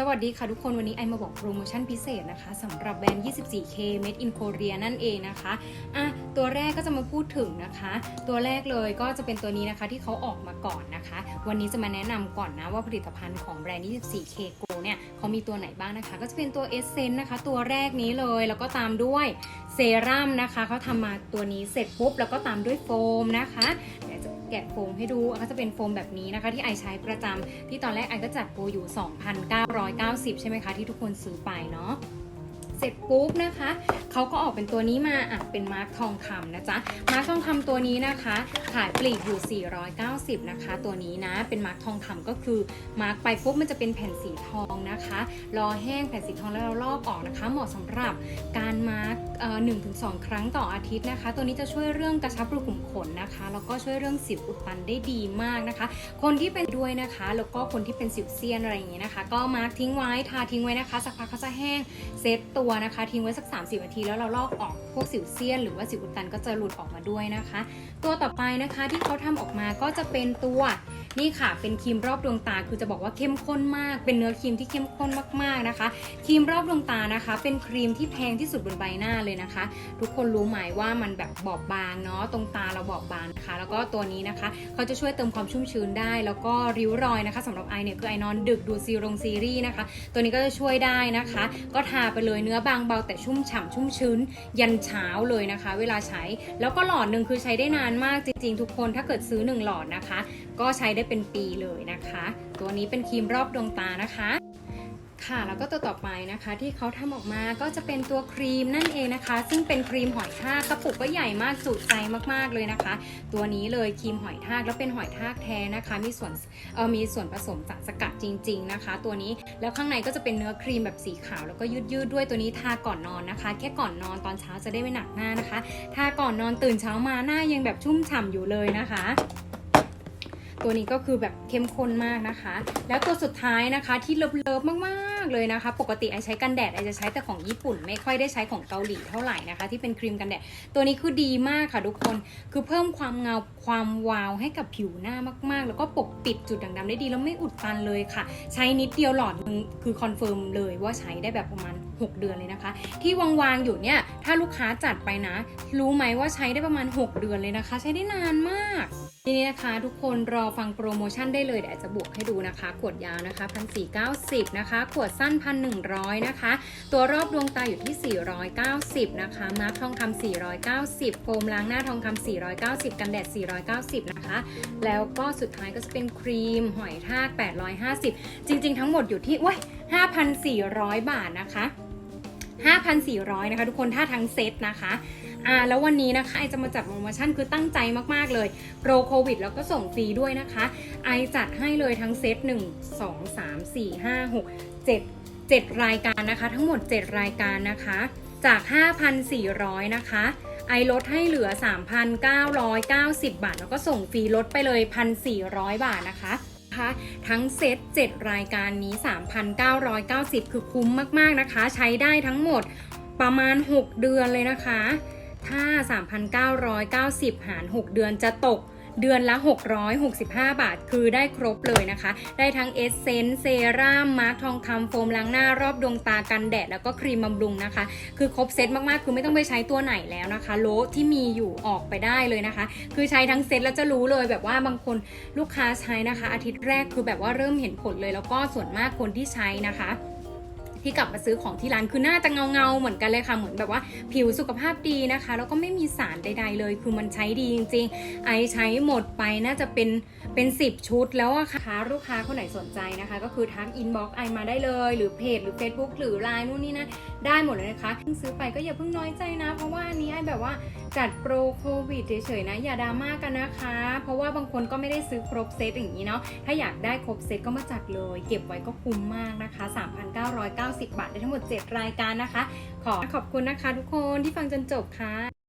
สวัสดีค่ะทุกคนวันนี้ไอมาบอกโปรโมชั่นพิเศษนะคะสำหรับแบรนด์ 24K Made in Korea นั่นเองนะคะอะตัวแรกก็จะมาพูดถึงนะคะ ตัวแรกเลยก็จะเป็นตัวนี้นะคะที่เขาออกมาก่อนนะคะ วันนี้จะมาแนะนำก่อนนะว่าผลิตภัณฑ์ของแบรนด์ 24K Go เนี่ยเขามีตัวไหนบ้างนะคะ ก็จะเป็นตัว Essence นะคะ ตัวแรกนี้เลยแล้วก็ตามด้วยเซรั่มนะคะเขาทำมาตัวนี้เสร็จปุ๊บแล้วก็ตามด้วยโฟมนะคะเดี๋ยวจะ แกะโฟมให้ดูก็จะเป็นโฟมแบบนี้นะคะ ที่ไอใช้ประจำที่ตอนแรกไอก็จัดโปรอยู่ 2,990 ใช่ไหมคะ ที่ทุกคนซื้อไปเนาะ เสร็จปุ๊บนะคะเขาก็ออกเป็นตัวนี้มาอะเป็นมาร์คทองคำนะจ๊ะมาร์คทองคำตัวนี้นะคะขายปลีกอยู่ 490 นะคะ ตัวนี้นะเป็นมาร์คทองคำก็คือมาร์คไปปุ๊บมันจะเป็นแผ่นสีทองนะคะ รอแห้งแผ่นสีทองแล้วเราลอกออกนะคะ เหมาะสำหรับการมาร์กหนึ่งถึงสองครั้งต่ออาทิตย์นะคะ ตัวนี้จะช่วยเรื่องกระชับรูขุมขนนะคะ แล้วก็ช่วยเรื่องสิวอุดตันได้ดีมากนะคะ คนที่เป็นด้วยนะคะ แล้วก็คนที่เป็นสิวเซียนอะไรอย่างเงี้ยนะคะ ก็มาร์กทิ้งไว้ทาทิ้งไว้นะคะ สักพักเขาจะแห้งเซตตัววนะคะ ทิ้งไว้สัก 30นาทีแล้วเราลอกออกพวกสิวเซียน หรือว่าสิวอุดตันก็จะหลุดออกมาด้วยนะคะ ตัวต่อไปนะคะที่เขาทำออกมาก็จะเป็นตัว นี่ค่ะ เป็นครีมรอบดวงตาคือจะบอกว่าเข้มข้นมาก เป็นเนื้อครีมที่เข้มข้นมากๆนะคะครีมรอบดวงตานะคะ เป็นครีมที่แพงที่สุดบนใบหน้าเลยนะคะ ทุกคนรู้ไหมว่ามันแบบบอบบางเนาะตรงตาเราบอบบางนะคะ แล้วก็ตัวนี้นะคะเขาจะช่วยเติมความชุ่มชื้นได้ แล้วก็ริ้วรอยนะคะสำหรับไอเนี่ยคือไอนอนดึกดูซีรงซีรีส์นะคะ ตัวนี้ก็จะช่วยได้นะคะ ก็ทาไปเลยเนื้อบางเบาแต่ชุ่มฉ่ำชุ่มชื้น ยันเช้าเลยนะคะ เวลาใช้แล้วก็หลอดหนึ่งคือใช้ได้นานมากจริงๆ ทุกคนถ้าเกิดซื้อ1หลอดนะคะ ก็ใช้ได้เป็นปีเลยนะคะ ตัวนี้เป็นครีมรอบดวงตานะคะ ค่ะแล้วก็ตัวต่อไปนะคะที่เขาทำออกมาก็จะเป็นตัวครีมนั่นเองนะคะ ซึ่งเป็นครีมหอยทากกระปุกก็ใหญ่มากจุใจมากๆเลยนะคะ ตัวนี้เลยครีมหอยทากแล้วเป็นหอยทากแท้นะคะ มีส่วนเออมีส่วนผสมจากสกัดจริง ๆนะคะ ตัวนี้แล้วข้างในก็จะเป็นเนื้อครีมแบบสีขาวแล้วก็ยืดๆด้วยตัวนี้ทาก่อนนอนนะคะ แค่ก่อนนอนตอนเช้าจะได้ไม่หนักหน้านะคะทาก่อนนอนตื่นเช้ามาหน้ายังแบบชุ่มฉ่ำอยู่เลยนะคะ ตัวนี้ก็คือแบบเข้มข้นมากนะคะ แล้วตัวสุดท้ายนะคะที่เลิฟๆมากๆเลยนะคะ ปกติไอใช้กันแดดไอจะใช้แต่ของญี่ปุ่น ไม่ค่อยได้ใช้ของเกาหลีเท่าไหร่นะคะ ที่เป็นครีมกันแดดตัวนี้คือดีมากค่ะทุกคนคือเพิ่มความเงาความวาวให้กับผิวหน้ามากๆ แล้วก็ปกปิดจุดด่างดำได้ดีแล้วไม่อุดตันเลยค่ะ ใช้นิดเดียวหลอดนึงคือคอนเฟิร์มเลยว่าใช้ได้แบบประมาณ6 เดือนเลยนะคะ ที่วางๆอยู่เนี่ยถ้าลูกค้าจัดไปนะ รู้ไหมว่าใช้ได้ประมาณ 6 เดือนเลยนะคะ ใช้ได้นานมากทีนี้นะคะ ทุกคนรอฟังโปรโมชั่นได้เลยเดี๋ยวจะบวกให้ดูนะคะ ขวดยาวนะคะ1,490นะคะ ขวดสั้น1,100นะคะ ตัวรอบดวงตาอยู่ที่490นะคะมาร์คทองคำ490โฟมล้างหน้าทองคำ490กันแดด490นะคะ แล้วก็สุดท้ายก็จะเป็นครีมหอยทาก850จริง ๆ ทั้งหมดอยู่ที่ว้ย5,400บาทนะคะ 5,400 นะคะ ทุกคนถ้าทั้งเซตนะคะอ่าแล้ววันนี้นะคะไอจะมาจัดโปรโมชั่นคือตั้งใจมากๆเลยโปรโควิดแล้วก็ส่งฟรีด้วยนะคะ ไอจัดให้เลยทั้งเซต 1 2 3 4 5 6 7 7 รายการนะคะ ทั้งหมด 7 รายการนะคะ จาก 5,400 นะคะ ไอลดให้เหลือ 3,990 บาท แล้วก็ส่งฟรีลดไปเลย 1,400 บาทนะคะ นะคะ ทั้งเซต7 รายการนี้ 3,990 คือคุ้มมากๆนะคะ ใช้ได้ทั้งหมดประมาณ 6 เดือนเลยนะคะ ถ้า 3,990 หาร 6 เดือนจะตก เดือนละ 665 บาท คือได้ครบเลยนะคะ ได้ทั้งเอสเซนส์เซรั่มมาร์คทองคำโฟมล้างหน้ารอบดวงตากันแดด แล้วก็ครีมบำรุงนะคะ คือครบเซตมากๆ คือไม่ต้องไปใช้ตัวไหนแล้วนะคะ โลที่มีอยู่ออกไปได้เลยนะคะ คือใช้ทั้งเซตแล้วจะรู้เลยแบบว่าบางคนลูกค้าใช้นะคะ อาทิตย์แรกคือแบบว่าเริ่มเห็นผลเลย แล้วก็ส่วนมากคนที่ใช้นะคะ ที่กลับมาซื้อของที่ร้านคือหน้าจะเงาเงาๆเหมือนกันเลยค่ะ เหมือนแบบว่าผิวสุขภาพดีนะคะ แล้วก็ไม่มีสารใด ๆ เลย คือมันใช้ดีจริงๆ ไอใช้หมดไปน่าจะเป็นเป็น 10 ชุดแล้วอะค่ะลูกค้าคนไหนสนใจนะคะ ก็คือทักอินบ็อกซ์ไอมาได้เลย หรือเพจหรือ Facebook หรือไลน์นู่นนี่นะได้หมดเลยนะคะเพิ่งซื้อไปก็อย่าเพิ่งน้อยใจนะ เพราะว่าอันนี้ไอแบบว่าจัดโปรโควิดเฉยๆนะ อย่าดราม่ากันนะคะ เพราะว่าบางคนก็ไม่ได้ซื้อครบเซตอย่างนี้เนาะถ้าอยากได้ครบเซตก็มาจัดเลย เก็บไว้ก็คุ้มมากนะคะ 3,990บาทได้ทั้งหมด 7 รายการนะคะ ขอขอบคุณนะคะทุกคนที่ฟังจนจบค่ะ